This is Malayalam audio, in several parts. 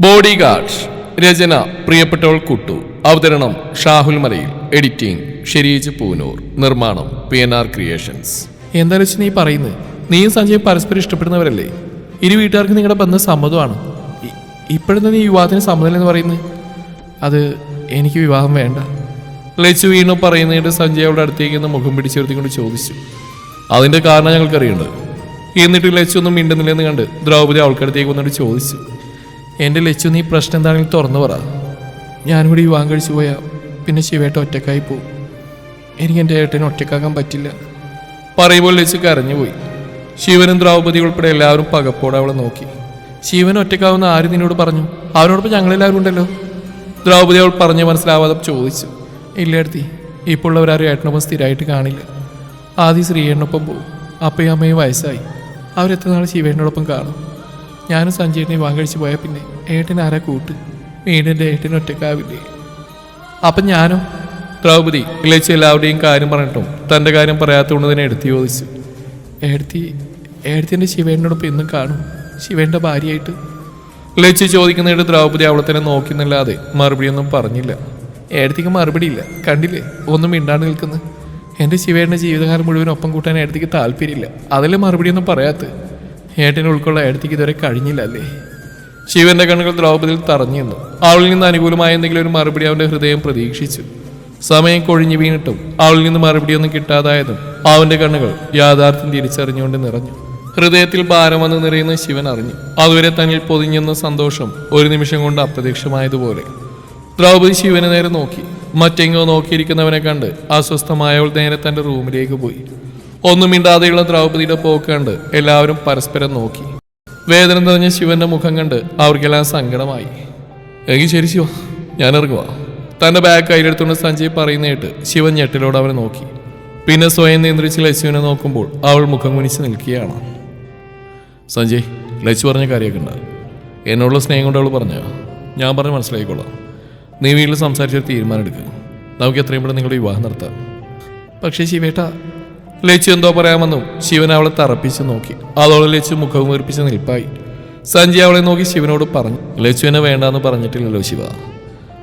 ബോഡി ഗാർഡ്സ് രചന പ്രിയപ്പെട്ടവൾ കുട്ടു. അവതരണം ഷാഹുൽ മലയിൽ. എഡിറ്റിംഗ് ഷെരീജ് പൂനൂർ. നിർമ്മാണം പി എൻ ആർ ക്രിയേഷൻസ്. എന്താണെന്ന് വെച്ചാൽ നീ പറയുന്നത്? നീയും സഞ്ജയും പരസ്പരം ഇഷ്ടപ്പെടുന്നവരല്ലേ? ഇരു വീട്ടുകാർക്ക് നിങ്ങളുടെ ബന്ധം സമ്മതമാണ്. ഇപ്പോഴത്തെ നീ വിവാഹത്തിന് സമ്മതമല്ലെന്ന് പറയുന്നത്? അത് എനിക്ക് വിവാഹം വേണ്ട. ലച്ചു വീണു പറയുന്നതിന്റെ സഞ്ജയ് അവളുടെ അടുത്തേക്ക് നിന്ന് മുഖം പിടിച്ചുയർത്തിക്കൊണ്ട് ചോദിച്ചു. അതിന്റെ കാരണം ഞങ്ങൾക്കറിയുണ്ട് എന്നിട്ട് ലച്ചു ഒന്നും മിണ്ടുന്നില്ലെന്ന് കണ്ട് ദ്രൗപദി അവൾക്കടുത്തേക്ക് വന്നിട്ട് ചോദിച്ചു. എന്റെ ലച്ചു നീ പ്രശ്നം എന്താണെങ്കിലും തുറന്നു പറ. ഞാനിവിടെ വിവാഹം കഴിച്ചു പോയാൽ പിന്നെ ശിവേട്ട ഒറ്റക്കായി പോവും എനിക്ക് എന്റെ ഏട്ടനെ ഒറ്റക്കാക്കാൻ പറ്റില്ല. പറയുമ്പോൾ ലച്ചു കരഞ്ഞുപോയി ശിവനും ദ്രൗപദി ഉൾപ്പെടെ എല്ലാവരും പകപ്പോടെ അവളെ നോക്കി. ശിവൻ ഒറ്റക്കാവുന്ന ആര് നിന്നോട് പറഞ്ഞു? അവനോടൊപ്പം ഞങ്ങളെല്ലാവരും ഉണ്ടല്ലോ. ദ്രൗപദി അവൾ പറഞ്ഞ് മനസ്സിലാവാതെ ചോദിച്ചു. ഇല്ല എടുത്തി ഇപ്പോൾ ഉള്ളവരാരും ഏട്ടനൊപ്പം സ്ഥിരമായിട്ട് കാണില്ല. ആദ്യം ശ്രീയേട്ടനൊപ്പം പോകും അപ്പയും അമ്മയും വയസ്സായി. അവരെത്ര നാൾ ശിവേട്ടനോടൊപ്പം കാണും? ഞാനും സഞ്ജയനെ വാങ്ങിച്ച് പോയ പിന്നെ ഏട്ടൻ കൂട്ട്? വീടിന്റെ ഏട്ടൻ ഒറ്റക്കാവില്ലേ? അപ്പം ഞാനോ ദ്രൗപദി ഇലച്ച് എല്ലാവരുടെയും കാര്യം പറഞ്ഞിട്ടും തന്റെ കാര്യം പറയാത്തതുകൊണ്ട് തന്നെ എടുത്തു ചോദിച്ചു. എടുത്തി ഏടത്തിന്റെ ശിവേനോടൊപ്പം ഇന്നും കാണും. ശിവേന്റെ ഭാര്യയായിട്ട്. ലച്ച് ചോദിക്കുന്നതിട്ട് ദ്രൗപദി അവളെ തന്നെ നോക്കിന്നല്ലാതെ മറുപടിയൊന്നും പറഞ്ഞില്ല. ഏടത്തിക്ക് മറുപടിയില്ല കണ്ടില്ലേ? ഒന്നും മിണ്ടാണ്ട് നിൽക്കുന്നത് എന്റെ ശിവേന്റെ ജീവിതകാലം മുഴുവൻ ഒപ്പം കൂട്ടാൻ ഏടത്തിക്ക് താല്പര്യമില്ല. അതല്ലേ മറുപടിയൊന്നും പറയാത്ത ഏട്ടനെ ഉൾക്കൊള്ള ഏടത്തിക്ക് ഇതുവരെ കഴിഞ്ഞില്ലല്ലേ? ശിവന്റെ കണ്ണുകൾ ദ്രൗപദിയിൽ തറഞ്ഞു നിന്നു അവളിൽ നിന്ന് അനുകൂലമായ എന്തെങ്കിലും ഒരു മറുപടി അവന്റെ ഹൃദയം പ്രതീക്ഷിച്ചു. സമയം കൊഴിഞ്ഞു വീണിട്ടും അവളിൽ നിന്ന് മറുപടിയൊന്നും കിട്ടാതായതും അവന്റെ കണ്ണുകൾ യാഥാർത്ഥ്യം തിരിച്ചറിഞ്ഞുകൊണ്ട് നിറഞ്ഞു. ഹൃദയത്തിൽ ഭാരം വന്ന് നിറയുന്ന ശിവൻ അറിഞ്ഞു. അതുവരെ തന്നിൽ പൊതിഞ്ഞെന്ന സന്തോഷം ഒരു നിമിഷം കൊണ്ട് അപ്രത്യക്ഷമായതുപോലെ. ദ്രൗപദി ശിവനെ നേരെ നോക്കി. മറ്റെങ്ങോ നോക്കിയിരിക്കുന്നവനെ കണ്ട് അസ്വസ്ഥമായവൾ നേരെ തന്റെ റൂമിലേക്ക് പോയി. ഒന്നും മിണ്ടാതെയുള്ള ദ്രൗപതിയുടെ പോക്ക് കണ്ട് എല്ലാവരും പരസ്പരം നോക്കി. വേദന നിറഞ്ഞ ശിവന്റെ മുഖം കണ്ട് അവർക്കെല്ലാം സങ്കടമായി. എങ്കിൽ ശരി ശിവ ഞാൻ ഇറങ്ങുക തന്റെ ബാഗ് കയ്യിലെടുത്തുകൊണ്ട് സഞ്ജയ് പറയുന്ന കേട്ട് ശിവൻ ഞെട്ടിലോട് അവനെ നോക്കി. പിന്നെ സ്വയം നിയന്ത്രിച്ച് ലച്ചുവിനെ നോക്കുമ്പോൾ അവൾ മുഖം കുനിച്ച് നിൽക്കുകയാണ്. സഞ്ജയ് ലച്ചു പറഞ്ഞ കാര്യമൊക്കെ ഉണ്ട്. എന്നോടുള്ള സ്നേഹം കൊണ്ട് അവൾ പറഞ്ഞ? ഞാൻ പറഞ്ഞ് മനസ്സിലായിക്കോളാം നീ വീട്ടിൽ സംസാരിച്ചൊരു തീരുമാനം എടുക്കുക നമുക്ക് എത്രയും പെട്ടെന്ന് നിങ്ങളുടെ വിവാഹം നടത്താം. പക്ഷേ ശിവേട്ട ലച്ചു എന്തോ പറയാമെന്നും ശിവൻ അവളെ തറപ്പിച്ച് നോക്കി. അതോടെ ലച്ചു മുഖം വീർപ്പിച്ച് നിൽപ്പായി. സഞ്ജയ് അവളെ നോക്കി ശിവനോട് പറഞ്ഞു ലച്ചു എന്നെ വേണ്ടാന്ന് പറഞ്ഞിട്ടില്ലല്ലോ ശിവ.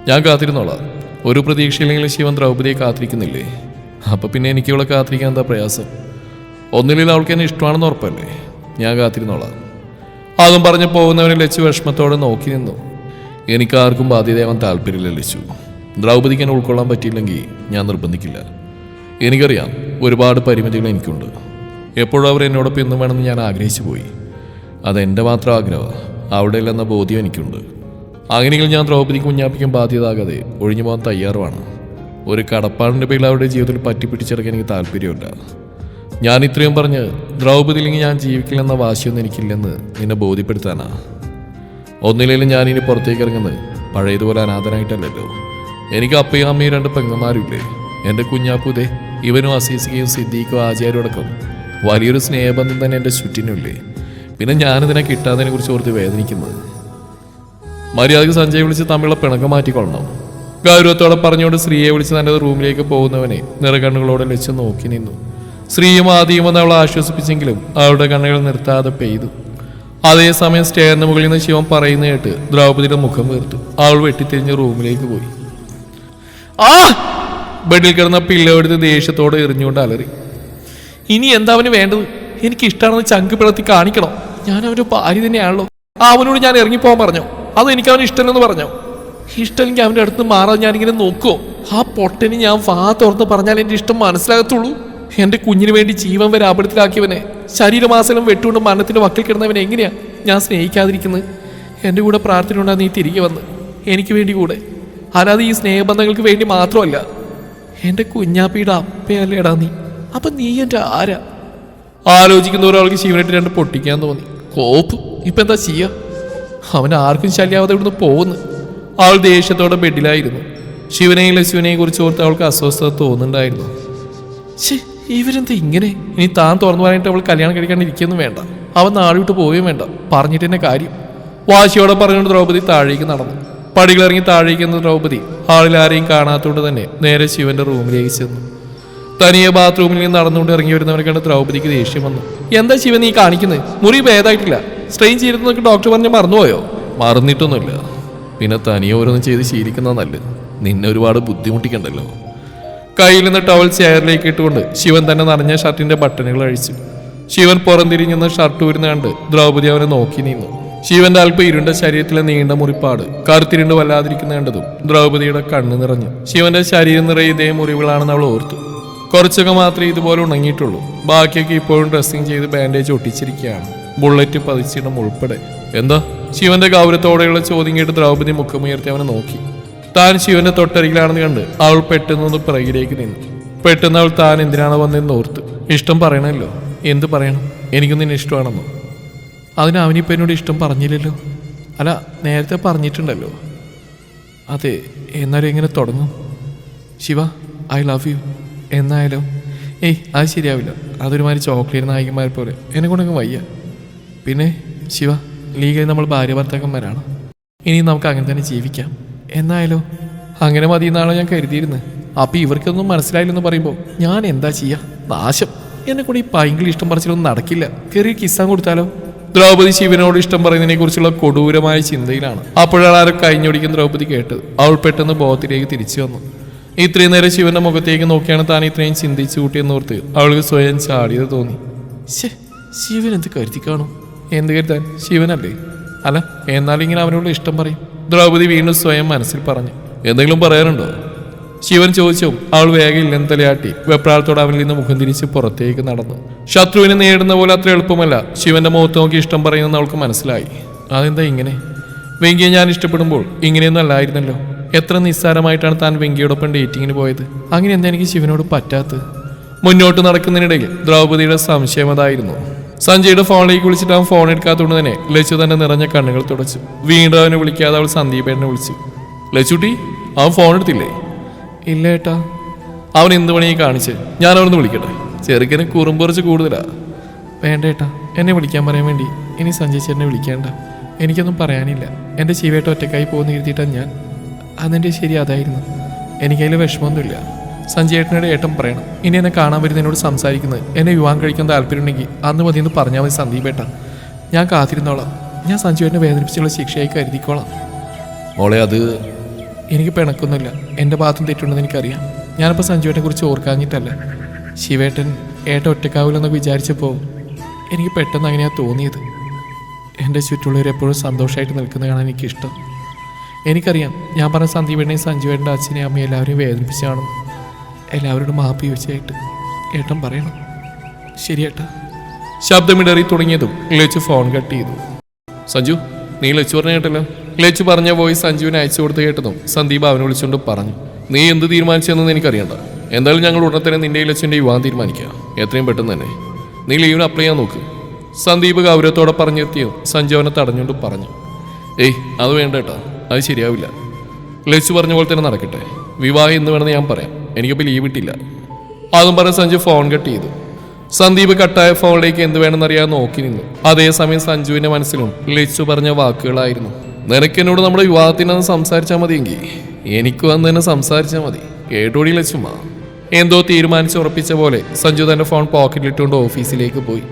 ഞാൻ കാത്തിരുന്നോളാം. ഒരു പ്രതീക്ഷയില്ലെങ്കിലും ശിവൻ ദ്രൗപതിയെ കാത്തിരിക്കുന്നില്ലേ? അപ്പം പിന്നെ എനിക്ക് ഇവളെ കാത്തിരിക്കാൻ എന്താ പ്രയാസം? ഒന്നില്ലെങ്കിൽ അവൾക്ക് എന്നെ ഇഷ്ടമാണെന്ന് ഉറപ്പല്ലേ? ഞാൻ കാത്തിരുന്നോളാം. അതും പറഞ്ഞ് പോകുന്നവനെ ലച്ചു വിഷമത്തോടെ നോക്കി നിന്നു. എനിക്കാർക്കും ബാധ്യതയാവാൻ താല്പര്യമില്ല ലച്ചു. ദ്രൗപതിക്ക് എന്നെ ഉൾക്കൊള്ളാൻ പറ്റിയില്ലെങ്കിൽ ഞാൻ നിർബന്ധിക്കില്ല. എനിക്കറിയാം ഒരുപാട് പരിമിതികൾ എനിക്കുണ്ട്. എപ്പോഴും അവർ എന്നോടൊപ്പം ഇന്നും വേണമെന്ന് ഞാൻ ആഗ്രഹിച്ചു പോയി. അതെന്റെ മാത്രം ആഗ്രഹമാണ് അവിടെ ഇല്ലെന്ന ബോധ്യം എനിക്കുണ്ട്. അങ്ങനെയെങ്കിൽ ഞാൻ ദ്രൗപദിക്ക് കുഞ്ഞാപ്പിക്കും ബാധ്യതാകാതെ ഒഴിഞ്ഞു പോകാൻ തയ്യാറുമാണ്. ഒരു കടപ്പാടിന്റെ പേരിൽ അവരുടെ ജീവിതത്തിൽ പറ്റി പിടിച്ചെടുക്കാൻ എനിക്ക് താല്പര്യമില്ല. ഞാൻ ഇത്രയും പറഞ്ഞ് ദ്രൗപദിയില്ലെങ്കിൽ ഞാൻ ജീവിക്കില്ലെന്ന വാശിയൊന്നും എനിക്കില്ലെന്ന് നിന്നെ ബോധ്യപ്പെടുത്താനാ. ഒന്നില്ലെങ്കിലും ഞാൻ ഇനി പുറത്തേക്ക് ഇറങ്ങുന്നത് പഴയതുപോലെ അനാഥനായിട്ടല്ലല്ലോ. എനിക്ക് അപ്പയും അമ്മയും രണ്ട് പെങ്ങന്മാരുമില്ലേ? എന്റെ കുഞ്ഞാപ്പുതേ ഇവനും അസീസികയും സിദ്ദീഖും ആചാര്യവും അടക്കം വലിയൊരു സ്നേഹബന്ധം തന്നെ എന്റെ ചുറ്റിനുമില്ലേ. പിന്നെ ഞാനിതിനെ കിട്ടാത്തതിനെ കുറിച്ച് ഓർത്ത് വേദനിക്കുന്നത്. മര്യാദയ്ക്ക് സഞ്ജയ് വിളിച്ച് തമ്മിലുള്ള പിണക്കം മാറ്റിക്കൊള്ളണം. ഗൗരവത്തോടെ പറഞ്ഞുകൊണ്ട് സ്ത്രീയെ വിളിച്ച് തന്റെ റൂമിലേക്ക് പോകുന്നവനെ നിറകണ്ണുകളോടെ വെച്ച് നോക്കി നിന്നു. സ്ത്രീയും ആദ്യം വന്ന് അവളെ ആശ്വസിപ്പിച്ചെങ്കിലും അവളുടെ കണ്ണുകൾ നിർത്താതെ പെയ്തു. അതേസമയം സ്റ്റേറിന് മുകളിൽ നിന്ന് ശിവൻ പറയുന്ന കേട്ട് ദ്രൗപദിയുടെ മുഖം വീർത്തു. അവൾ വെട്ടിത്തിരിഞ്ഞ് റൂമിലേക്ക് പോയി. ആ! ബെഡിൽ കിടന്ന പില്ലോ ദേഷ്യത്തോടെ എറിഞ്ഞുകൊണ്ട് അലറി. ഇനി എന്താ അവന് വേണ്ടത്? എനിക്ക് ഇഷ്ടമാണെന്ന് ചങ്ക് പിളർത്തി കാണിക്കണം. ഞാൻ അവന്റെ ഭാര്യ തന്നെയാണല്ലോ. അവനോട് ഞാൻ ഇറങ്ങിപ്പോകാൻ പറഞ്ഞു? അത് എനിക്ക് അവന് ഇഷ്ടമെന്ന് പറഞ്ഞു? ഇഷ്ടമെങ്കിൽ അവന്റെ അടുത്ത് മാറാൻ ഞാനിങ്ങനെ നോക്കുമോ ആ പൊട്ടന് ഞാൻ വാ തുറന്ന് പറഞ്ഞാൽ എന്റെ ഇഷ്ടം മനസ്സിലാകത്തുള്ളൂ. എന്റെ കുഞ്ഞിന് വേണ്ടി ജീവൻ വരെ അപകടത്തിലാക്കിയവനെ ശരീരമാസനം വെട്ടുകൊണ്ട് മരണത്തിന്റെ വക്കിൽ കിടന്നവനെ എങ്ങനെയാണ് ഞാൻ സ്നേഹിക്കാതിരിക്കുന്നത്? എന്റെ കൂടെ പ്രാർത്ഥന ഉണ്ടാകുന്ന നീ തിരികെ വന്ന്. എനിക്ക് വേണ്ടി കൂടെ. അല്ലാതെ ഈ സ്നേഹബന്ധങ്ങൾക്ക് വേണ്ടി മാത്രമല്ല എന്റെ കുഞ്ഞാപ്പിയുടെ അപ്പയല്ലേടാ നീ? അപ്പൊ നീ എന്റെ ആരാ? ആലോചിക്കുന്ന ഒരാൾക്ക് ശിവനായിട്ട് രണ്ട് പൊട്ടിക്കാൻ തോന്നി. കോപ്പ്? ഇപ്പൊ എന്താ ചെയ്യാ? അവൻ ആർക്കും ശല്യാവാതെ ഇവിടുന്ന് പോകുന്നു. അവൾ ദേഷ്യത്തോടെ ബെഡിലായിരുന്നു. ശിവനെയും ലശുവിനെയും കുറിച്ച് ഓർത്ത് അവൾക്ക് അസ്വസ്ഥത തോന്നുന്നുണ്ടായിരുന്നു. ഇവരെന്താ ഇങ്ങനെ? ഇനി താൻ തുറന്നു പറയാനായിട്ട് അവൾ കല്യാണം കഴിക്കാണ്ടിരിക്കുന്നു വേണ്ട. അവൻ നാട് വിട്ട് പോവുകയും വേണ്ട. പറഞ്ഞിട്ട് തന്നെ കാര്യം. വാശിയോടെ പറഞ്ഞുകൊണ്ട് ദ്രൗപദി താഴേക്ക് നടന്നു. പടികളിറങ്ങി താഴേക്കുന്ന ദ്രൗപദി ഹാളിൽ ആരെയും കാണാത്തതുകൊണ്ട് തന്നെ നേരെ ശിവന്റെ റൂമിലേക്ക് ചെന്നു. തനിയെ ബാത്റൂമിൽ നിന്ന് നടന്നുകൊണ്ട് ഇറങ്ങി വരുന്നവരെ കണ്ട് ദ്രൗപദിക്ക് ദേഷ്യം വന്നു. എന്താ ശിവൻ നീ കാണിക്കുന്നത് മുറി ഭേദമായിട്ടില്ല സ്ട്രെയിൻ ചെയ്തിരുന്നൊക്കെ ഡോക്ടർ പറഞ്ഞ് മറന്നുപോയോ? മറന്നിട്ടൊന്നുമില്ല. പിന്നെ തനിയെ ഓരോന്നും ചെയ്ത് ശീലിക്കുന്ന നല്ലത്. നിന്നെ ഒരുപാട് ബുദ്ധിമുട്ടിക്കണ്ടല്ലോ. കയ്യിൽ നിന്ന് ടവൽ ചെയറിലേക്ക് ഇട്ടുകൊണ്ട് ശിവൻ തന്നെ നനഞ്ഞ ഷർട്ടിന്റെ ബട്ടണുകൾ അഴിച്ചു. ശിവൻ പുറംതിരിഞ്ഞെന്ന് ഷർട്ട് ഊരുന്ന കണ്ട് ദ്രൗപദി അവനെ നോക്കി നിന്നു. ശിവന്റെ അല്പ ഇരുണ്ട ശരീരത്തിലെ നീണ്ട മുറിപ്പാട് കറുത്തിരുണ്ട് വല്ലാതിരിക്കുന്ന കണ്ടതും ദ്രൗപദിയുടെ കണ്ണ് നിറഞ്ഞു. ശിവന്റെ ശരീരം നിറയെ ഇതേ മുറിവുകളാണെന്ന് അവൾ ഓർത്തു. കുറച്ചൊക്കെ മാത്രമേ ഇതുപോലെ ഉണങ്ങിയിട്ടുള്ളൂ. ബാക്കിയൊക്കെ ഇപ്പോഴും ഡ്രസ്സിങ് ചെയ്ത് ബാൻഡേജ് ഒട്ടിച്ചിരിക്കുകയാണ്. ബുള്ളറ്റ് പതിച്ചിടം ഉൾപ്പെടെ. എന്താ? ശിവന്റെ ഗൗരവത്തോടെയുള്ള ചോദ്യം കേട്ട് ദ്രൗപദി മുഖമുയർത്തി അവനെ നോക്കി. താൻ ശിവന്റെ തൊട്ടരികിലാണെന്ന് കണ്ട് അവൾ പെട്ടെന്നൊന്ന് പിറകിലേക്ക് നിന്നു. പെട്ടെന്ന് അവൾ താൻ എന്തിനാണ് വന്നതെന്ന് ഓർത്തു. ഇഷ്ടം പറയണമല്ലോ. എന്ത് പറയണം? എനിക്കും നിന്നെ ഇഷ്ടമാണെന്നോ? അതിന് അവനിപ്പോൾ എന്നോട് ഇഷ്ടം പറഞ്ഞില്ലല്ലോ. അല്ല നേരത്തെ പറഞ്ഞിട്ടുണ്ടല്ലോ. അതെ എന്നാലും ഇങ്ങനെ തുടങ്ങും. Shiva I love you. എന്നായാലും ഏയ് അത് ശരിയാവില്ല. അതൊരുമാതിരി ചോക്ലേറ്റ് നായികന്മാരെ പോലെ. എന്നെ കൊണ്ടങ്ങ് വയ്യ. പിന്നെ ശിവ ലീഗിൽ നമ്മൾ ഭാര്യ ഭർത്താക്കന്മാരാണ്. ഇനി നമുക്ക് അങ്ങനെ തന്നെ ജീവിക്കാം. എന്നായാലോ അങ്ങനെ മതി എന്നാണോ ഞാൻ കരുതിയിരുന്നത് അപ്പം ഇവർക്കൊന്നും മനസ്സിലായില്ലെന്ന് പറയുമ്പോൾ ഞാൻ എന്താ ചെയ്യുക നാശം. എന്നെ കൂടി ഈ പൈങ്കിൽ ഇഷ്ടം പറിച്ചിട്ടൊന്നും നടക്കില്ല. കയറി കിസ്സാൻ കൊടുത്താലോ? ദ്രൗപദി ശിവനോട് ഇഷ്ടം പറയുന്നതിനെ കുറിച്ചുള്ള കൊടൂരമായ ചിന്തയിലാണ്. അപ്പോഴാണ് ആരോ കഴിഞ്ഞൊടിക്കും ദ്രൗപദി കേട്ടത്. അവൾ പെട്ടെന്ന് ബോധത്തിലേക്ക് തിരിച്ചു വന്നു. ഇത്രയും നേരം ശിവന്റെ മുഖത്തേക്ക് നോക്കിയാണ് താൻ ഇത്രയും ചിന്തിച്ചു കൂട്ടിയെന്നോർത്ത് അവൾക്ക് സ്വയം ചാടിയത് തോന്നി. ശിവൻ എന്ത് കരുതി കാണും? എന്ത് കരുതാൻ? ശിവനല്ലേ? അല്ല എന്നാലിങ്ങനെ അവനോട് ഇഷ്ടം പറയും. ദ്രൗപദി വീണ്ടും സ്വയം മനസ്സിൽ പറഞ്ഞു. എന്തെങ്കിലും പറയാനുണ്ടോ? ശിവൻ ചോദിച്ചു അവൾ വേഗം ഇല്ലെന്ന് തലയാട്ടി വെപ്രാളത്തോടെ അവനിൽ നിന്ന് മുഖം തിരിച്ച് പുറത്തേക്ക് നടന്നു. ശത്രുവിനെ നേടുന്ന പോലെ അത്ര എളുപ്പമല്ല. ശിവന്റെ മുഖത്ത് നോക്കി ഇഷ്ടം പറയുമെന്ന് അവൾക്ക് മനസ്സിലായി. അതെന്താ ഇങ്ങനെ? വെങ്കിയെ ഞാൻ ഇഷ്ടപ്പെടുമ്പോൾ ഇങ്ങനെയൊന്നും അല്ലായിരുന്നല്ലോ. എത്ര നിസ്സാരമായിട്ടാണ് താൻ വെങ്കിയോടൊപ്പം ഡേറ്റിങ്ങിന് പോയത്? അങ്ങനെ എന്താ എനിക്ക് ശിവനോട് പറ്റാത്തത്? മുന്നോട്ട് നടക്കുന്നതിനിടയിൽ ദ്രൗപദിയുടെ സംശയം അതായിരുന്നു. സഞ്ജയുടെ ഫോണിലേക്ക് വിളിച്ചിട്ട് അവൻ ഫോൺ എടുക്കാത്തതുകൊണ്ട് തന്നെ ലച്ചു തന്നെ നിറഞ്ഞ കണ്ണുകൾ തുടച്ചു. വീണ്ടും അവനെ വിളിക്കാതെ അവൾ സന്ദീപേട്ടനെ വിളിച്ചു. ലച്ചുട്ടി അവൻ ഫോൺ എടുത്തില്ലേ? ഇല്ല ഏട്ടാ. അവൻ എന്ത് പണി കാണിച്ച്? ഞാൻ അവനൊന്ന് വിളിക്കട്ടെ. ചെറുക്കന് കുറും കുറച്ച് കൂടുതലാ. വേണ്ട ഏട്ടാ എന്നെ വിളിക്കാൻ പറയാൻ വേണ്ടി. ഇനി സഞ്ജയ് ചേട്ടനെ വിളിക്കേണ്ട. എനിക്കൊന്നും പറയാനില്ല. എന്റെ ശിവേട്ട ഒറ്റക്കായി പോകുന്ന എഴുതിയിട്ടാണ് ഞാൻ. അതെന്റെ ശരി അതായിരുന്നു. എനിക്കതിൽ വിഷമമൊന്നുമില്ല. സഞ്ജയേട്ടനോട് ഏട്ടൻ പറയണം. ഇനി എന്നെ കാണാൻ എന്നോട് സംസാരിക്കുന്നത്. എന്നെ വിവാഹം കഴിക്കാൻ താല്പര്യമുണ്ടെങ്കിൽ അന്ന് മതി എന്ന് പറഞ്ഞാൽ മതി സന്ദീപേട്ട ഞാൻ കാത്തിരുന്നോളാം. ഞാൻ സഞ്ജുവേട്ടനെ വേദനിപ്പിച്ചുള്ള ശിക്ഷയായി കരുതിക്കോളാം. മോളെ അത് എനിക്ക് പിണക്കൊന്നുമില്ല. എന്റെ ഭാഗത്തും തെറ്റുണ്ടെന്ന് എനിക്കറിയാം. ഞാനിപ്പോൾ സഞ്ജുവേട്ടനെ കുറിച്ച് ഓർക്കാഞ്ഞിട്ടല്ല. ശിവേട്ടൻ ഏട്ട ഒറ്റക്കാവില്ലെന്നൊക്കെ വിചാരിച്ചപ്പോൾ എനിക്ക് പെട്ടെന്ന് അങ്ങനെയാണ് തോന്നിയത്. എന്റെ ചുറ്റുള്ളവർ എപ്പോഴും സന്തോഷമായിട്ട് നിൽക്കുന്നത് കാണാൻ എനിക്കിഷ്ടം. എനിക്കറിയാം ഞാൻ പറഞ്ഞ സന്ദീപേട്ടനെയും സഞ്ജുവേട്ടന്റെ അച്ഛനെയും അമ്മയും എല്ലാവരെയും വേദനിപ്പിച്ചാണെന്ന് എല്ലാവരോടും മാപ്പ് ചോദിച്ചായിട്ട് ഏട്ടൻ പറയണം. ശരിയേട്ടാ ശബ്ദമിടറി തുടങ്ങിയതും ലച്ചു ഫോൺ കട്ട് ചെയ്തു. സഞ്ജു നീ ലച്ചു പറഞ്ഞ കേട്ടല്ലോ. ലച്ചു പറഞ്ഞ വോയിസ് സഞ്ജുവിന് അയച്ചു കൊടുത്ത് കേട്ടതും സന്ദീപ് അവനെ വിളിച്ചുകൊണ്ട് പറഞ്ഞു നീ എന്ത് തീരുമാനിച്ചതെന്ന് എനിക്കറിയണ്ട. എന്തായാലും ഞങ്ങൾ ഉടനെ തന്നെ നിന്റെ ലച്ചുവിന്റെ വിവാഹം തീരുമാനിക്കുക എത്രയും പെട്ടെന്ന് തന്നെ. നീ ലീവിന് അപ്ലൈ ചെയ്യാൻ നോക്ക്. സന്ദീപ് ഗൗരവത്തോടെ പറഞ്ഞെത്തിയോ സഞ്ജു അവനെ തടഞ്ഞുകൊണ്ട് പറഞ്ഞു ഏയ് അത് വേണ്ട കേട്ടോ. അത് ശരിയാവില്ല. ലച്ചു പറഞ്ഞ പോലെ തന്നെ നടക്കട്ടെ. വിവാഹം എന്ന് വേണമെന്ന് ഞാൻ പറയാം. എനിക്കിപ്പോൾ ലീവ് കിട്ടില്ല അതും പറഞ്ഞ് സഞ്ജു ഫോൺ കട്ട് ചെയ്തു. സന്ദീപ് കട്ടായ ഫോണിലേക്ക് എന്ത് വേണമെന്നറിയാൻ നോക്കി നിന്നു. അതേസമയം സഞ്ജുവിന്റെ മനസ്സിലും ലച്ചു പറഞ്ഞ വാക്കുകളായിരുന്നു. നിനക്ക് എന്നോട് നമ്മുടെ വിവാഹത്തിനൊന്ന് സംസാരിച്ചാൽ മതിയെങ്കിൽ എനിക്ക് വന്ന് തന്നെ സംസാരിച്ചാൽ മതി. കേട്ടോടി ലച്ചുമ്മ എന്തോ തീരുമാനിച്ച് ഉറപ്പിച്ച പോലെ സഞ്ജു തന്റെ ഫോൺ പോക്കറ്റിലിട്ടുകൊണ്ട് ഓഫീസിലേക്ക് പോയി.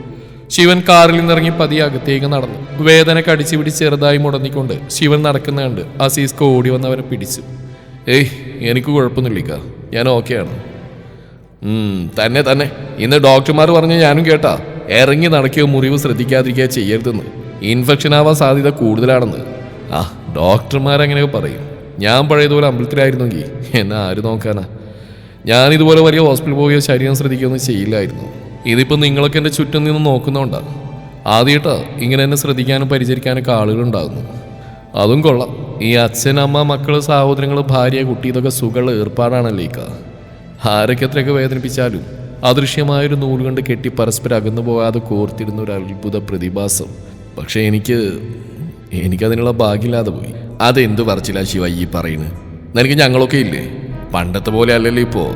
ശിവൻ കാറിൽ നിന്നിറങ്ങി പതി അകത്തേക്ക് നടന്നു. വേദന കടിച്ചു പിടിച്ച് ചെറുതായി മുടങ്ങിക്കൊണ്ട് ശിവൻ നടക്കുന്ന കണ്ട് കോടി ഓടി വന്നവനെ പിടിച്ചു. ഏയ് എനിക്ക് കുഴപ്പമൊന്നുമില്ല ഞാൻ ഓക്കെയാണ് തന്നെ തന്നെ. ഇന്ന് ഡോക്ടർമാർ പറഞ്ഞ ഞാനും കേട്ടാ. ഇറങ്ങി നടക്കുകയോ മുറിവ് ശ്രദ്ധിക്കാതിരിക്കുകയോ ചെയ്യരുതെന്ന്. ഇൻഫെക്ഷൻ ആവാൻ സാധ്യത കൂടുതലാണെന്ന്. ആ ഡോക്ടർമാർ അങ്ങനെയൊക്കെ പറയും. ഞാൻ പഴയതുപോലെ അമ്പലത്തിലായിരുന്നെങ്കിൽ എന്നാ ആര് നോക്കാനാ? ഞാൻ ഇതുപോലെ വലിയ ഹോസ്പിറ്റൽ പോവുകയോ ശരീരം ശ്രദ്ധിക്കുകയൊന്നും ചെയ്യില്ലായിരുന്നു. ഇതിപ്പോൾ നിങ്ങളൊക്കെ എന്റെ ചുറ്റും നിന്ന് നോക്കുന്നതുകൊണ്ടാണ് ആദ്യമായിട്ടാ ഇങ്ങനെ എന്നെ ശ്രദ്ധിക്കാനും പരിചരിക്കാനൊക്കെ ആളുകളുണ്ടാകുന്നു അതും കൊള്ളാം. ഈ അച്ഛൻ അമ്മ മക്കൾ സഹോദരങ്ങൾ ഭാര്യ കുട്ടി ഇതൊക്കെ സുഖമുള്ള ഏർപ്പാടാണല്ലേ ഇക്ക. ആരൊക്കെ എത്രയൊക്കെ വേദനിപ്പിച്ചാലും അദൃശ്യമായൊരു നൂൽ കൊണ്ട് കെട്ടി പരസ്പരം അകന്നു പോകാതെ കോർത്തിരുന്ന ഒരു അത്ഭുത പ്രതിഭാസം. പക്ഷേ എനിക്ക് എനിക്കതിനുള്ള ഭാഗ്യമില്ലാതെ പോയി. അതെന്ത് പറച്ചില്ല ശിവ ഈ പറയുന്നത്? നിനക്ക് ഞങ്ങളൊക്കെ ഇല്ലേ? പണ്ടത്തെ പോലെ അല്ലല്ലോ ഇപ്പോ.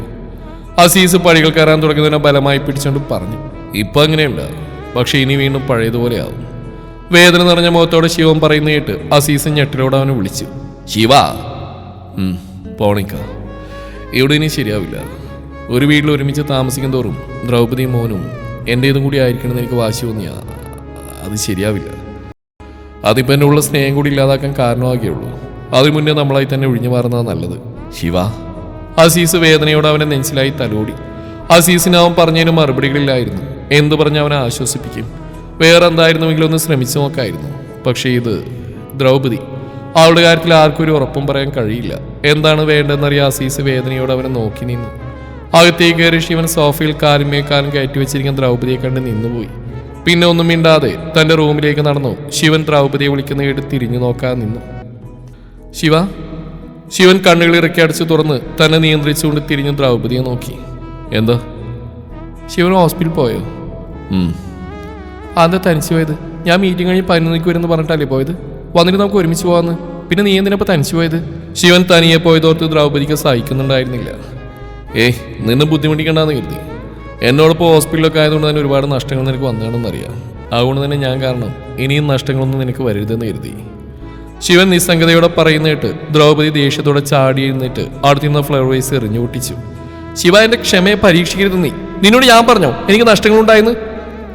അസീസ് പഴികൾ കയറാൻ തുടങ്ങുന്നതിനെ ബലമായി പിടിച്ചുകൊണ്ട് പറഞ്ഞു. ഇപ്പൊ അങ്ങനെയുണ്ട്. പക്ഷെ ഇനി വീണ്ടും പഴയതുപോലെ ആവും. വേദന നിറഞ്ഞ മുഖത്തോടെ ശിവൻ പറയുന്ന കേട്ട് അസീസ് ഞെട്ടിലോട് അവനെ വിളിച്ചു. ശിവ പോണിക്ക. ഇവിടെ ഇനി ശരിയാവില്ല. ഒരു വീട്ടിൽ ഒരുമിച്ച് താമസിക്കും തോറും ദ്രൗപദി മോനും എന്റേതും കൂടി ആയിരിക്കണമെന്ന് എനിക്ക് വാശി തോന്നിയാ. അത് ശരിയാവില്ല. അതിപ്പോൾ എന്നുള്ള സ്നേഹം കൂടി ഇല്ലാതാക്കാൻ കാരണമാകുകയുള്ളൂ അതിനു മുന്നേ നമ്മളായി തന്നെ ഒഴിഞ്ഞു മാറുന്നതാണ് നല്ലത്. ശിവ. അസീസ് വേദനയോട് അവനെ നെഞ്ചിലായി തലോടി. അസീസിന് അവൻ പറഞ്ഞതിന് മറുപടികളില്ലായിരുന്നു. എന്തു പറഞ്ഞ് അവനെ ആശ്വസിപ്പിക്കും? വേറെ എന്തായിരുന്നുവെങ്കിലും ഒന്ന് ശ്രമിച്ചു നോക്കായിരുന്നു. പക്ഷേ ഇത് ദ്രൗപദി. അവളുടെ കാര്യത്തിൽ ആർക്കും ഒരു ഉറപ്പും പറയാൻ കഴിയില്ല. എന്താണ് വേണ്ടതെന്നറിയാൻ അസീസ് വേദനയോട് അവനെ നോക്കി നിന്നു. അകത്തേക്ക് കയറി ശിവൻ സോഫയിൽ കാലുമേ കയറ്റി വെച്ചിരിക്കുന്ന ദ്രൗപദിയെ കണ്ട് നിന്നുപോയി. പിന്നെ ഒന്നും മിണ്ടാതെ തന്റെ റൂമിലേക്ക് നടന്നു. ശിവൻ ദ്രൗപതിയെ വിളിക്കുന്ന കേട്ട് തിരിഞ്ഞു നോക്കാൻ നിന്നു. ശിവ ശിവൻ കണ്ണുകൾ ഇറക്കി അടച്ചു തുറന്ന് തന്നെ നിയന്ത്രിച്ചുകൊണ്ട് തിരിഞ്ഞു ദ്രൗപതിയെ നോക്കി. എന്താ? ശിവൻ ഹോസ്പിറ്റലിൽ പോയോ? അതെ അതെന്താ തനിച്ചു പോയത്? ഞാൻ മീറ്റിംഗ് കഴിഞ്ഞ് പതിനൊന്നിക്ക് വരുമെന്ന് പറഞ്ഞിട്ടല്ലേ പോയത്? വന്നിട്ട് നമുക്ക് ഒരുമിച്ച് പോവാന്ന്. പിന്നെ നീ എന്തിനപ്പോൾ തനിച്ചു പോയത്? ശിവൻ തനിയെ പോയതോർത്ത് ദ്രൗപതിക്ക് സഹിക്കുന്നുണ്ടായിരുന്നില്ല. ഏയ് നിന്ന് ബുദ്ധിമുട്ടിക്കണ്ടെന്ന് കരുതി. എന്നോടൊപ്പം ഹോസ്പിറ്റലൊക്കെ ആയതുകൊണ്ട് തന്നെ ഒരുപാട് നഷ്ടങ്ങൾ നിനക്ക് വന്നതാണെന്ന് അറിയാം. അതുകൊണ്ട് തന്നെ ഞാൻ കാരണം ഇനിയും നഷ്ടങ്ങളൊന്നും നിനക്ക് വരരുതെന്ന് കരുതി. ശിവൻ നിസ്സംഗതയോടെ പറയുന്നിട്ട് ദ്രൗപദി ദേഷ്യത്തോടെ ചാടി എഴുന്നേറ്റ് അടുത്തിരുന്ന ഫ്ലവർ വൈസ് എറിഞ്ഞു പൊട്ടിച്ചു. ശിവ എന്റെ ക്ഷമയെ പരീക്ഷിക്കരുത് നീ. നിന്നോട് ഞാൻ പറഞ്ഞോ? എനിക്ക് നഷ്ടങ്ങളുണ്ടായെന്ന്?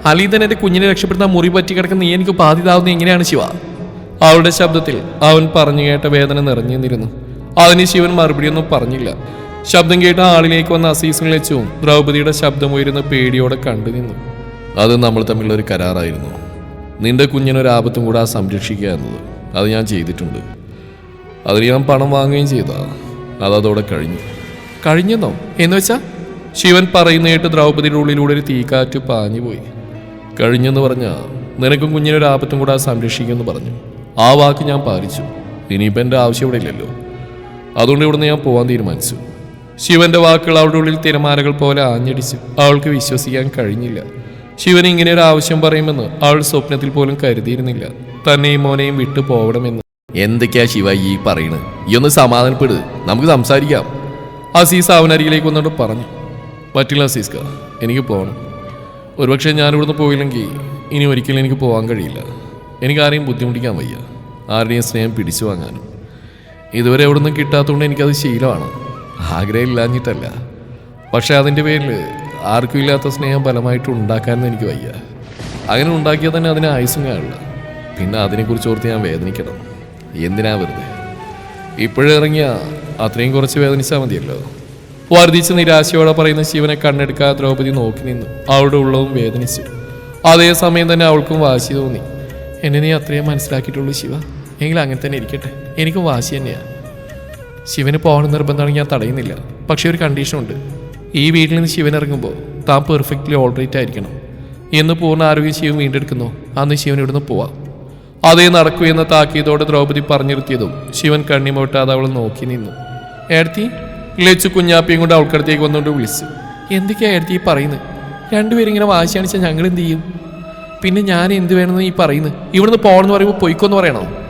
അലി തന്നെ എന്റെ കുഞ്ഞിനെ രക്ഷപ്പെടുത്താൻ മുറി പറ്റി കിടക്കുന്ന നീ എനിക്ക് ബാധിതാവുന്ന എങ്ങനെയാണ് ശിവ? അവളുടെ ശബ്ദത്തിൽ അവൻ പറഞ്ഞു കേട്ട വേദന നിറഞ്ഞു നിന്നിരുന്നു. അതിന് ശിവൻ മറുപടിയൊന്നും പറഞ്ഞില്ല. ശബ്ദം കേട്ട ആളിലേക്ക് വന്ന അസീസ് വെച്ചും ദ്രൗപദിയുടെ ശബ്ദം ഉയരുന്ന പേടിയോടെ കണ്ടു നിന്നു. അത് നമ്മൾ തമ്മിലുള്ള ഒരു കരാറായിരുന്നു. നിന്റെ കുഞ്ഞിനൊരാപത്തും കൂടെ ആ സംരക്ഷിക്കുക എന്നത്. അത് ഞാൻ ചെയ്തിട്ടുണ്ട്. അതിന് ഞാൻ പണം വാങ്ങുകയും ചെയ്താ. അതതോടെ കഴിഞ്ഞു. കഴിഞ്ഞെന്നോ? എന്ന് വെച്ചാ? ശിവൻ പറയുന്ന കേട്ട് ദ്രൗപദിയുടെ ഉള്ളിലൂടെ ഒരു തീക്കാറ്റ് പാഞ്ഞുപോയി. കഴിഞ്ഞെന്ന് പറഞ്ഞ നിനക്കും കുഞ്ഞിനൊരു ആപത്തും കൂടെ സംരക്ഷിക്കുമെന്ന് പറഞ്ഞു. ആ വാക്ക് ഞാൻ പാലിച്ചു. ഇനിയിപ്പോൾ എന്റെ ആവശ്യം ഇവിടെ ഇല്ലല്ലോ. അതുകൊണ്ട് ഇവിടുന്ന് ഞാൻ പോകാൻ തീരുമാനിച്ചു. ശിവന്റെ വാക്കുകൾ അവളുടെ ഉള്ളിൽ തിരമാലകൾ പോലെ ആഞ്ഞടിച്ചു അവൾക്ക് വിശ്വസിക്കാൻ കഴിഞ്ഞില്ല. ശിവൻ ഇങ്ങനെ ഒരു ആവശ്യം പറയുമെന്ന് അവൾ സ്വപ്നത്തിൽ പോലും കരുതിയിരുന്നില്ല. തന്നെയും മോനെയും വിട്ടു പോകണമെന്ന്. എന്തൊക്കെയാ ശിവ ഈ പറയണത് ഈ ഒന്ന് സമാധാനപ്പെടു. നമുക്ക് സംസാരിക്കാം. അസീസ് അവനരികിലേക്ക് വന്നിട്ട് പറഞ്ഞു പറ്റില്ല അസീസ്ക എനിക്ക് പോകണം ഒരുപക്ഷെ ഞാനിവിടുന്ന് പോയില്ലെങ്കിൽ ഇനി ഒരിക്കലും എനിക്ക് പോകാൻ കഴിയില്ല. എനിക്ക് ആരെയും ബുദ്ധിമുട്ടിക്കാൻ വയ്യ. ആരുടെയും സ്നേഹം പിടിച്ചു വാങ്ങാനും. ഇതുവരെ എവിടെ നിന്നും കിട്ടാത്തതുകൊണ്ട് എനിക്കത് ശീലമാണ്. ആഗ്രഹം ഇല്ലാഞ്ഞിട്ടല്ല പക്ഷെ അതിന്റെ പേരിൽ ആർക്കും ഇല്ലാത്ത സ്നേഹം ഫലമായിട്ട് ഉണ്ടാക്കാമെന്ന് എനിക്ക് വയ്യ. അങ്ങനെ ഉണ്ടാക്കിയാൽ തന്നെ അതിന് ആയുസും കാണില്ല പിന്നെ അതിനെക്കുറിച്ച് ഓർത്ത് ഞാൻ വേദനിക്കണം. എന്തിനാ വെറുതെ? ഇപ്പോഴിറങ്ങിയ അത്രയും കുറച്ച് വേദനിച്ചാൽ മതിയല്ലോ. വർദ്ധിച്ച് നിരാശയോടെ പറയുന്ന ശിവനെ കണ്ണെടുക്കാതെ ദ്രൗപദി നോക്കി നിന്നു. അവളുടെ ഉള്ളവും വേദനിച്ചു. അതേസമയം തന്നെ അവൾക്കും വാശി തോന്നി. എന്നെ നീ അത്രയും മനസ്സിലാക്കിയിട്ടുള്ളൂ ശിവ. എങ്കിൽ അങ്ങനെ തന്നെ ഇരിക്കട്ടെ. എനിക്കും വാശി തന്നെയാണ് ശിവന് പോകണം നിർബന്ധമാണ് ഞാൻ തടയുന്നില്ല. പക്ഷേ ഒരു കണ്ടീഷനുണ്ട് ഈ വീട്ടിൽ നിന്ന് ശിവൻ ഇറങ്ങുമ്പോൾ താൻ പെർഫെക്റ്റ്ലി ഓൾറൈറ്റ് ആയിരിക്കണം. എന്ന് പൂർണ ആരോഗ്യം ശിവൻ വീണ്ടെടുക്കുന്നു. അന്ന് ശിവൻ ഇവിടുന്ന് പോവാം. അതേ നടക്കൂ എന്ന താക്കീതോടെ ദ്രൗപദി പറഞ്ഞിരുത്തിയതും ശിവൻ കണ്ണിമൊട്ടാതെ അവൾ നോക്കി നിന്നു. ഏടത്തി ലച്ചു കുഞ്ഞാപ്പിയും കൊണ്ട് അവൾക്കടുത്തേക്ക് വന്നുകൊണ്ട് വിളിച്ചു. എന്തൊക്കെയാണ് ഏടത്തി ഈ പറയുന്നത് രണ്ടുപേരും ഇങ്ങനെ വാശി കാണിച്ചാൽ ഞങ്ങൾ എന്ത് ചെയ്യും? പിന്നെ ഞാൻ എന്ത് വേണമെന്ന് ഈ പറയുന്നത് ഇവിടുന്ന് പോകണമെന്ന് പറയുമ്പോൾ പൊയ്ക്കോന്ന് പറയണോ?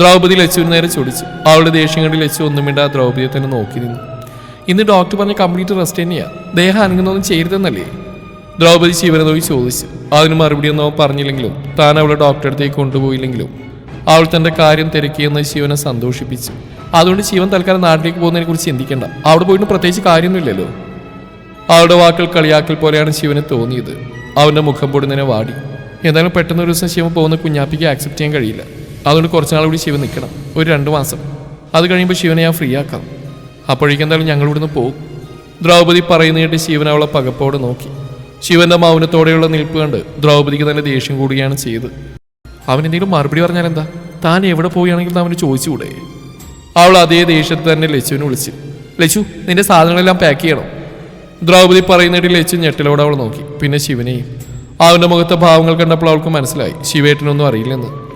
ദ്രൗപദി ലച്ചുവിന് നേരെ ചൊടിച്ചു അവളുടെ ദേഷ്യം കണ്ട് ലച്ചു ഒന്നും മിണ്ടാ ദ്രൗപദിയെ തന്നെ നോക്കി നിന്നു. ഇന്ന് ഡോക്ടർ പറഞ്ഞ കംപ്ലീറ്റ് റെസ്റ്റ് തന്നെയാ. ദേഹം അനങ്ങുന്നൊന്നും ചെയ്യരുതെന്നല്ലേ? ദ്രൗപദി ശിവനെ നോക്കി ചോദിച്ചു. അതിന് മറുപടി ഒന്നും അവൻ പറഞ്ഞില്ലെങ്കിലും താൻ അവളെ ഡോക്ടറെ അടുത്തേക്ക് കൊണ്ടുപോയില്ലെങ്കിലും അവൾ തന്റെ കാര്യം തിരക്കിയെന്ന് ശിവനെ സന്തോഷിപ്പിച്ചു. അതുകൊണ്ട് ശിവൻ തൽക്കാലം നാട്ടിലേക്ക് പോകുന്നതിനെ കുറിച്ച് ചിന്തിക്കേണ്ട. അവിടെ പോയിട്ട് പ്രത്യേകിച്ച് കാര്യമൊന്നുമില്ലല്ലോ. അവളുടെ വാക്കുകൾ കളിയാക്കൽ പോലെയാണ് ശിവന് തോന്നിയത്. അവന്റെ മുഖം പൊടുന്നതിനെ വാടി. എന്തായാലും പെട്ടെന്ന് ഒരു ദിവസം ശിവൻ പോകുന്ന കുഞ്ഞാപ്പിക്ക് ആക്സെപ്റ്റ് ചെയ്യാൻ കഴിയില്ല. അതുകൊണ്ട് കുറച്ച് നാൾ കൂടി ശിവൻ നിൽക്കണം. ഒരു രണ്ട് മാസം. അത് കഴിയുമ്പോൾ ശിവനെ ഞാൻ ഫ്രീ ആക്കാം. അപ്പോഴേക്കും എന്തായാലും ഞങ്ങൾ ഇവിടുന്ന് പോകും. ദ്രൗപദി പറയുന്ന കേട്ട് ശിവൻ അവളെ പകപ്പോടെ നോക്കി. ശിവന്റെ മൗനത്തോടെയുള്ള നിൽപ്പ് കണ്ട് ദ്രൗപദിക്ക് തന്നെ ദേഷ്യം കൂടുകയാണ് ചെയ്ത് അവൻ എന്തെങ്കിലും മറുപടി പറഞ്ഞാൽ എന്താ? താൻ എവിടെ പോവുകയാണെങ്കിൽ അവന് ചോദിച്ചുകൂടെ? അവൾ അതേ ദേഷ്യത്തിൽ തന്നെ ലച്ചുവിനെ വിളിച്ചു. ലച്ചു നിന്റെ സാധനങ്ങളെല്ലാം പാക്ക് ചെയ്യണം? ദ്രൗപദി പറയുന്നിടയിൽ ലച്ചു ഞെട്ടിലോടെ അവൾ നോക്കി. പിന്നെ ശിവനെയും. അവന്റെ മുഖത്തെ ഭാവങ്ങൾ കണ്ടപ്പോൾ അവൾക്ക് മനസ്സിലായി. ശിവേട്ടനൊന്നും അറിയില്ലെന്ന്.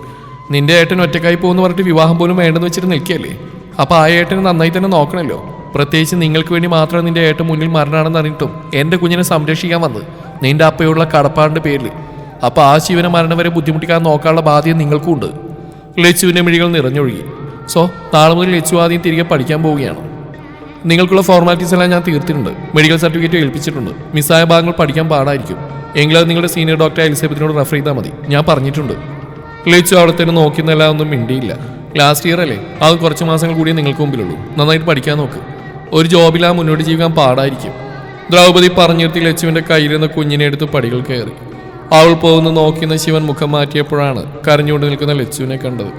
നിന്റെ ഏട്ടൻ ഒറ്റക്കായി പോകുന്ന പറഞ്ഞിട്ട് വിവാഹം പോലും വേണ്ടെന്ന് വെച്ചിട്ട് നിൽക്കുകയല്ലേ? അപ്പൊ ആ ഏട്ടന് നന്നായി തന്നെ നോക്കണല്ലോ. പ്രത്യേകിച്ച് നിങ്ങൾക്ക് വേണ്ടി മാത്രം നിന്റെ ഏട്ടൻ മുന്നിൽ മരണമാണെന്ന് അറിഞ്ഞിട്ടും എന്റെ കുഞ്ഞിനെ സംരക്ഷിക്കാൻ വന്നത് നിന്റെ അപ്പയുള്ള കടപ്പാടിന്റെ പേരിൽ. അപ്പൊ ആ ശിവനെ മരണം വരെ ബുദ്ധിമുട്ടിക്കാൻ നോക്കാനുള്ള ബാധ്യത നിങ്ങൾക്കും ഉണ്ട്. ലച്ചുവിന്റെ മിഴികൾ നിറഞ്ഞൊഴുകി. സോ നാളെ മുതൽ ലച്ചു ആദ്യം തിരികെ പഠിക്കാൻ പോവുകയാണ്. നിങ്ങൾക്കുള്ള ഫോർമാലിറ്റീസ് എല്ലാം ഞാൻ തീർത്തിട്ടുണ്ട്. Medical certificate ഏൽപ്പിച്ചിട്ടുണ്ട്. മിസ്സായ ഭാഗങ്ങൾ പഠിക്കാൻ പാടായിരിക്കും. എങ്കിലും നിങ്ങളുടെ സീനിയർ ഡോക്ടർ എലിസബത്തിനോട് റെഫർ ചെയ്താൽ മതി. ഞാൻ പറഞ്ഞിട്ടുണ്ട്. ലച്ചു അവിടെ തന്നെ നോക്കുന്നല്ല ഒന്നും മിണ്ടിയില്ല. ലാസ്റ്റ് ഇയർ അല്ലേ? അത് കുറച്ച് മാസങ്ങൾ കൂടിയേ നിങ്ങൾക്ക് മുമ്പിലുള്ളൂ. നന്നായിട്ട് പഠിക്കാൻ നോക്ക്. ഒരു ജോബിലാ മുന്നോട്ട് ജീവിക്കാൻ പാടായിരിക്കും. ദ്രൗപദി പറഞ്ഞിരുത്തി ലച്ചുവിന്റെ കയ്യിലിരുന്ന കുഞ്ഞിനെ എടുത്ത് പടികൾ കയറി. അവൾ പോകുന്ന നോക്കിയെന്ന് ശിവൻ മുഖം മാറ്റിയപ്പോഴാണ് കരഞ്ഞുകൊണ്ട് നിൽക്കുന്ന ലച്ചുവിനെ കണ്ടത്.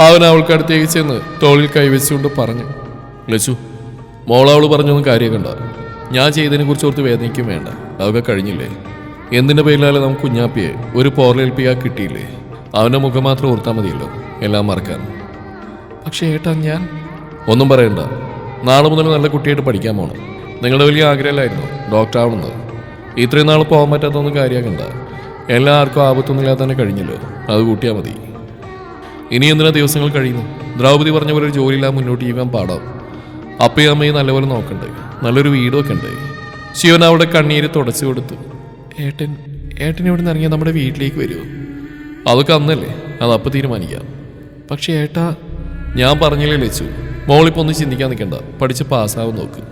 അവൻ അവൾക്കടുത്തേക്ക് ചെന്ന് തോളിൽ കൈവച്ചുകൊണ്ട് പറഞ്ഞു ലച്ചു മോളവൾ പറഞ്ഞൊന്നും കാര്യം കണ്ട ഞാൻ ചെയ്തതിനെ കുറിച്ച് ഓർത്ത് വേദനിക്കും വേണ്ട. അതൊക്കെ കഴിഞ്ഞില്ലേ? എന്തിന്റെ പേരിലാലും നമുക്ക് കുഞ്ഞാപ്പിയെ ഒരു പോർലേൽപ്പിക്കാൻ കിട്ടിയില്ലേ? അവന്റെ മുഖം മാത്രം ഓർത്താൽ മതിയല്ലോ. എല്ലാം മറക്കാൻ. പക്ഷേ ഏട്ടാ ഞാൻ ഒന്നും പറയണ്ട. നാളെ മുതൽ നല്ല കുട്ടിയായിട്ട് പഠിക്കാൻ പോകണം നിങ്ങളുടെ വലിയ ആഗ്രഹമല്ലായിരുന്നു. ഡോക്ടർ ആവണമെന്ന് ഇത്രയും നാൾ പോകാൻ പറ്റാത്തൊന്നും കാര്യമാക്കണ്ട. എല്ലാവർക്കും ആപത്തൊന്നുമില്ലാതെ തന്നെ കഴിഞ്ഞല്ലോ. അത് കൂട്ടിയാൽ മതി. ഇനി എന്തിനാ ദിവസങ്ങൾ കഴിയുന്നു? ദ്രൗപദി പറഞ്ഞ പോലെ ഒരു ജോലിയില്ലാ മുന്നോട്ട് ചെയ്യാൻ പാടാം. അപ്പയും അമ്മയും നല്ലപോലെ നോക്കണ്ടേ. നല്ലൊരു വീടൊക്കെ ഉണ്ടേ. ശിവൻ അവിടെ കണ്ണീര് തുടച്ചു കൊടുത്തു. ഏട്ടൻ ഏട്ടൻ ഇവിടെ നിന്ന് ഇറങ്ങിയാൽ നമ്മുടെ വീട്ടിലേക്ക് വരുമോ അതൊക്കെ അന്നല്ലേ? അത് അപ്പം തീരുമാനിക്കാം. പക്ഷേ ഏട്ടാ ഞാൻ പറഞ്ഞില്ലേ ലച്ചു മോളിപ്പോൾ ഒന്നും ചിന്തിക്കാൻ നിൽക്കണ്ട പഠിച്ച് പാസ്സാവും നോക്ക്.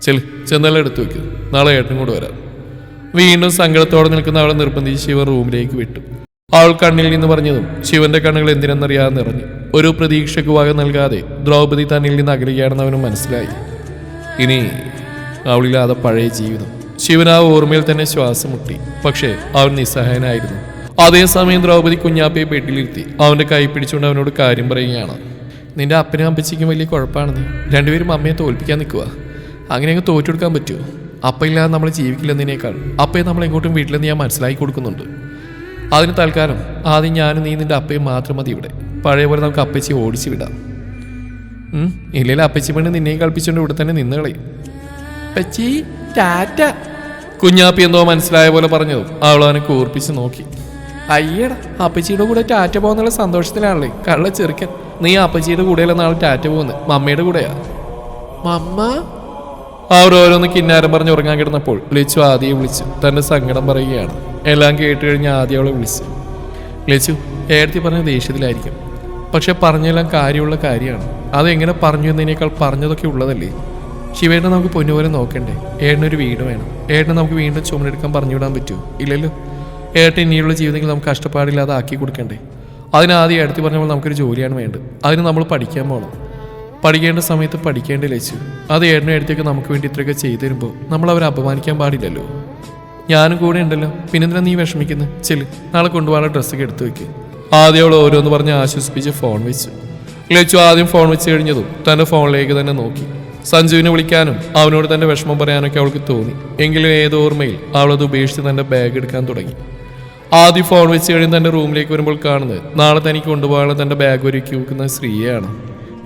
ചെൽ ചെന്നല്ല എടുത്തു വെക്ക്. നാളെ ഏട്ടനും കൂടെ വരാം. വീണ്ടും സങ്കടത്തോടെ നിൽക്കുന്ന അവളെ നിർബന്ധിച്ച് ശിവ റൂമിലേക്ക് വിട്ടു. അവൾ കണ്ണിൽ നിന്ന് പറഞ്ഞതും ശിവന്റെ കണ്ണുകൾ എന്തിനെന്നറിയാതെ നിറഞ്ഞു. ഒരു പ്രതീക്ഷയ്ക്ക് വക നൽകാതെ ദ്രൗപദി തന്നിൽ നിന്ന് അകലുകയാണെന്ന് അവന് മനസ്സിലായി. ഇനി അവളില്ലാതെ പഴയ ജീവിതം. ശിവൻ ആ ഓർമ്മയിൽ തന്നെ ശ്വാസം മുട്ടി. പക്ഷേ അവൻ നിസ്സഹായനായിരുന്നു. അതേസമയം ദ്രൗപദി കുഞ്ഞാപ്പയെ ബെഡിലിരുത്തി അവന്റെ കൈ പിടിച്ചുകൊണ്ട് അവനോട് കാര്യം പറയുകയാണ്. നിന്റെ അപ്പനും അപ്പച്ചിക്കും വലിയ കുഴപ്പമാണ് നീ. രണ്ടുപേരും അമ്മയെ തോൽപ്പിക്കാൻ നിൽക്കുക. അങ്ങനെ അങ്ങ് തോറ്റെടുക്കാൻ പറ്റുമോ? അപ്പയില്ലാതെ നമ്മൾ ജീവിക്കില്ലെന്നതിനേക്കാൾ അപ്പയെ നമ്മൾ എങ്ങോട്ടും വീട്ടിലെന്ന് ഞാൻ മനസ്സിലാക്കി കൊടുക്കുന്നുണ്ട്. അതിന് തൽക്കാലം ആദ്യം ഞാനും നീ നിന്റെ അപ്പയും മാത്രം മതി ഇവിടെ. പഴയ പോലെ നമുക്ക് അപ്പച്ചി ഓടിച്ചു വിടാം. ഇല്ലെങ്കിൽ അപ്പച്ചി പെണ്ണ് നിന്നെയും കളിപ്പിച്ചുകൊണ്ട് ഇവിടെ തന്നെ നിന്ന് കളയും. ടാറ്റ. കുഞ്ഞാപ്പി എന്തോ മനസ്സിലായ പോലെ പറഞ്ഞതും അവൾ അവനെ കൂർപ്പിച്ച് നോക്കി. അയ്യടാ അപ്പച്ചിയുടെ കൂടെ ടാറ്റ പോകുന്നുള്ള സന്തോഷത്തിലാണല്ലേ? കള്ള ചെറുക്കൻ. നീ അപ്പച്ചിയുടെ കൂടെയല്ല നാളെ ടാറ്റ പോകുന്നത്? മമ്മയുടെ കൂടെയാ? മമ്മ? അവർ ഓരോന്ന് കിന്നാരം പറഞ്ഞ് ഉറങ്ങാൻ കിടന്നപ്പോൾ ലിച്ചു ആദ്യം വിളിച്ചു. തന്റെ സങ്കടം പറയുകയാണ്. എല്ലാം കേട്ട് കഴിഞ്ഞ് ആദ്യം അവളെ വിളിച്ചു. ലിച്ചു ഏടത്തി പറഞ്ഞ ദേഷ്യത്തിലായിരിക്കും. പക്ഷെ പറഞ്ഞെല്ലാം കാര്യമുള്ള കാര്യമാണ്. അതെങ്ങനെ പറഞ്ഞു എന്നതിനേക്കാൾ പറഞ്ഞതൊക്കെ ഉള്ളതല്ലേ? ശിവേട്ടനെ നമുക്ക് പൊന്നുപോലെ നോക്കണ്ടേ? ഏട്ടനൊരു വീട് വേണം. ഏട്ടനെ നമുക്ക് വീണ്ടും ചുമടെടുക്കാൻ പറഞ്ഞു വിടാൻ പറ്റുമോ ഇല്ലല്ലോ? ഏട്ടൻ ഇനിയുള്ള ജീവിതത്തിൽ നമുക്ക് കഷ്ടപ്പാടില്ലാതെ ആക്കി കൊടുക്കണ്ടേ? അതിനാദ്യം എടുത്തി പറഞ്ഞപ്പോൾ നമുക്കൊരു ജോലിയാണ് വേണ്ടത്. അതിന് നമ്മൾ പഠിക്കാൻ പോകണം പഠിക്കേണ്ട സമയത്ത് പഠിക്കേണ്ട ലച്ചു അത് ഏട്ടനും എടുത്തൊക്കെ നമുക്ക് വേണ്ടി ഇത്രയൊക്കെ ചെയ്തു തരുമ്പോൾ നമ്മൾ അവരെ അപമാനിക്കാൻ പാടില്ലല്ലോ. ഞാനും കൂടെ ഉണ്ടല്ലോ. പിന്നെന്തിനാ നീ വിഷമിക്കുന്നത് ചെൽ നാളെ കൊണ്ടുപോകാനുള്ള ഡ്രസ്സൊക്കെ എടുത്തു വെക്ക്. ആദ്യം അവൾ ഓരോന്ന് പറഞ്ഞ് ആശ്വസിപ്പിച്ച് ഫോൺ വെച്ചു. ലച്ചു ആദ്യം ഫോൺ വെച്ച് കഴിഞ്ഞതും തന്റെ ഫോണിലേക്ക് തന്നെ നോക്കി. സഞ്ജുവിനെ വിളിക്കാനും അവനോട് തന്റെ വിഷമം പറയാനൊക്കെ അവൾക്ക് തോന്നി. എങ്കിലും ഏതോർമ്മയിൽ അത് ഉപേക്ഷിച്ച് തന്റെ ബാഗ് എടുക്കാൻ തുടങ്ങി. ആദ്യം ഫോൺ വെച്ച് കഴിഞ്ഞ് തന്റെ റൂമിലേക്ക് വരുമ്പോൾ കാണുന്നത് നാളെ തനിക്ക് കൊണ്ടുപോകാനുള്ള തന്റെ ബാഗ് ഒരുക്കി വെക്കുന്ന സ്ത്രീയാണ്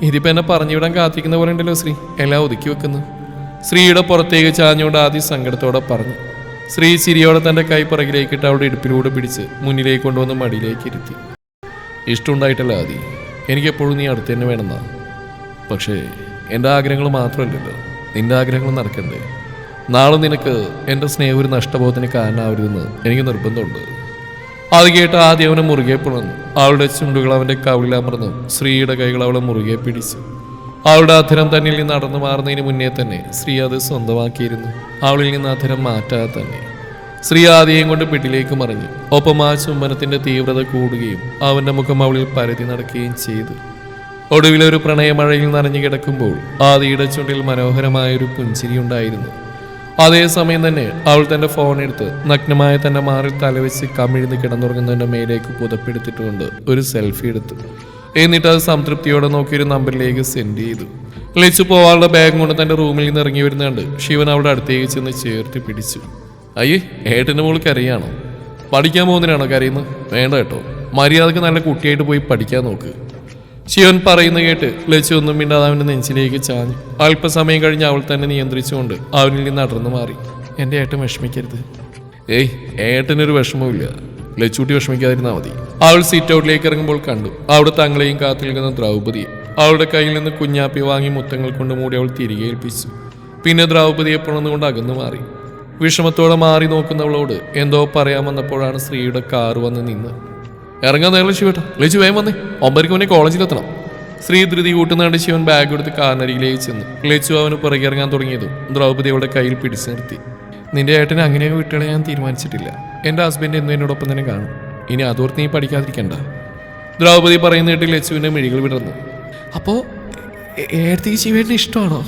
ഇതിപ്പോൾ എന്നെ പറഞ്ഞുവിടാൻ കാത്തിക്കുന്ന പോലെ ഉണ്ടല്ലോ ശ്രീ. എല്ലാം ഒതുക്കി വെക്കുന്നു. ശ്രീയുടെ പുറത്തേക്ക് ചാഞ്ഞുകൊണ്ട് ആദ്യം സങ്കടത്തോടെ പറഞ്ഞു. ശ്രീ ചിരിയോടെ തന്റെ കൈ പുറകിലേക്കിട്ട് അവളുടെ ഇടുപ്പിലൂടെ പിടിച്ച് മുന്നിലേക്ക് കൊണ്ടുവന്ന് മടിയിലേക്ക് ഇരുത്തി. ഇഷ്ടമുണ്ടായിട്ടല്ല ആദി. എനിക്കെപ്പോഴും നീ അടുത്ത് തന്നെ വേണമെന്നാ. പക്ഷേ എന്റെ ആഗ്രഹങ്ങൾ മാത്രമല്ലല്ലോ. നിന്റെ ആഗ്രഹങ്ങൾ നടക്കണ്ടേ. നാളെ നിനക്ക് എന്റെ സ്നേഹം ഒരു നഷ്ടബോധത്തിന് കാരണമാവരുതെന്ന് എനിക്ക് നിർബന്ധമുണ്ട്. അത് കേട്ട് ആദ്യം അവനെ മുറുകെ പിളർന്നു. അവളുടെ ചുണ്ടുകൾ അവന്റെ കവിളിലമർന്നു ശ്രീയുടെ കൈകൾ അവളെ മുറുകെ പിടിച്ചു. അവളുടെ അധരം തന്നിൽ നിന്ന് നടന്നു മാറുന്നതിന് മുന്നേ തന്നെ ശ്രീ അത് സ്വന്തമാക്കിയിരുന്നു. അവളിൽ നിന്ന് അധരം മാറ്റാതെ തന്നെ. ശ്രീ ആദ്യം കൊണ്ട് പിടിലേക്ക് മറിഞ്ഞു. ഒപ്പം ആ ചുംബനത്തിന്റെ തീവ്രത കൂടുകയും അവന്റെ മുഖം അവളിൽ പരതി നടക്കുകയും ചെയ്തു. ഒടുവിലൊരു പ്രണയമഴയിൽ നനഞ്ഞു കിടക്കുമ്പോൾ ആദിയുടെ ചുണ്ടിൽ മനോഹരമായൊരു പുഞ്ചിരി ഉണ്ടായിരുന്നു. അതേസമയം തന്നെ അവൾ തന്റെ ഫോൺ എടുത്ത് നഗ്നമായ തന്റെ മാറിൽ തലവെച്ച് കമിഴ്ന്ന് കിടന്നുറങ്ങുന്നതിന്റെ മേലേക്ക് പുതപ്പെടുത്തിട്ടുകൊണ്ട് ഒരു സെൽഫി എടുത്തു. എന്നിട്ട് അത് സംതൃപ്തിയോടെ നോക്കി ഒരു നമ്പറിലേക്ക് സെൻഡ് ചെയ്തു. ലച്ചു പോവാളുടെ ബാഗ് കൊണ്ട് തന്റെ റൂമിൽ നിന്ന് ഇറങ്ങി വരുന്നുണ്ട്. ശിവൻ അവളുടെ അടുത്തേക്ക് ചെന്ന് ചേർത്ത് പിടിച്ചു. അയ്യേ ഏട്ടന്റെ മോൾ കരയാണോ? പഠിക്കാൻ പോകുന്നതിനാണോ കരയുന്നത്? വേണ്ട കേട്ടോ. മര്യാദയ്ക്ക് നല്ല കുട്ടിയായിട്ട് പോയി പഠിക്കാൻ നോക്ക്. ശിവൻ പറയുന്ന കേട്ട് ലച്ചു ഒന്നും മിണ്ടാതെ അവന്റെ നെഞ്ചിലേക്ക് ചാഞ്ഞു. അല്പസമയം കഴിഞ്ഞ് അവൾ തന്നെ നിയന്ത്രിച്ചുകൊണ്ട് അവനിൽ നിന്ന് അടർന്നു മാറി. എന്റെ ഏട്ടൻ വിഷമിക്കരുത്. ഏയ് ഏട്ടനൊരു വിഷമവുമില്ല. ലച്ചൂട്ടി വിഷമിക്കാതിരുന്നാൽ മതി. അവൾ സീറ്റ് ഔട്ടിലേക്ക് ഇറങ്ങുമ്പോൾ കണ്ടു അവിടെ തങ്ങളെയും കാത്തു നിൽക്കുന്ന ദ്രൗപതിയെ. അവളുടെ കയ്യിൽ നിന്ന് കുഞ്ഞാപ്പി വാങ്ങി മുത്തങ്ങൾ കൊണ്ട് മൂടി അവൾ തിരികെ ഏൽപ്പിച്ചു. പിന്നെ ദ്രൗപതിയെ പുണർന്നുകൊണ്ട് അകന്നു മാറി. വിഷമത്തോടെ മാറി നോക്കുന്നവളോട് എന്തോ പറയാൻ വന്നപ്പോഴാണ് സ്ത്രീയുടെ കാറ് വന്ന് നിന്ന് ഇറങ്ങാൻ നേരം ശിവട്ട ലച്ചു വേഗം വന്നേ. ഒമ്പതരക്ക് മുന്നേ കോളേജിലെത്തണം ശ്രീ ധൃതി ശിവൻ ബാഗ് എടുത്ത് കാറിനരികിലേക്ക് ചെന്നു. ലച്ചു അവന് പുറകെ ഇറങ്ങാൻ തുടങ്ങിയതും ദ്രൗപദി അവളുടെ കയ്യിൽ പിടിച്ചു നിർത്തി. നിന്റെ ഏട്ടനെ അങ്ങനെയൊക്കെ വിട്ടുകളെ ഞാൻ തീരുമാനിച്ചിട്ടില്ല. എന്റെ ഹസ്ബൻഡ് എന്നും എന്നോടൊപ്പം തന്നെ കാണും. ഇനി അതോർത്ത് നീ പഠിക്കാതിരിക്കണ്ട. ദ്രൗപദി പറയുന്ന കേട്ട് ലച്ചുവിന്റെ മിഴികൾ വിടർന്നു. അപ്പോൾ ഏടത്തേക്ക് ശിവേട്ടന് ഇഷ്ടമാണോ?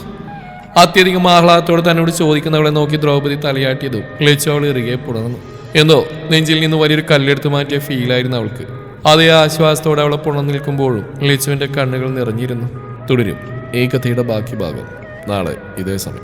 അത്യധികം ആഹ്ലാദത്തോടെ തന്നോട് ചോദിക്കുന്നവളെ നോക്കി ദ്രൗപദി തലയാട്ടിയതും ലച്ചു അവൾ ഇറുകെ പുണർന്നു. എന്തോ നെഞ്ചിൽ നിന്ന് വലിയൊരു കല്ലെടുത്ത് മാറ്റിയ ഫീലായിരുന്നു അവൾക്ക്. അതേ ആശ്വാസത്തോടെ അവളെ പുണർന്നു നിൽക്കുമ്പോഴും ലിച്ചുവിന്റെ കണ്ണുകൾ നിറഞ്ഞിരുന്നു. തുടരും. ഈ കഥയുടെ ബാക്കി ഭാഗം. നാളെ ഇതേ സമയം.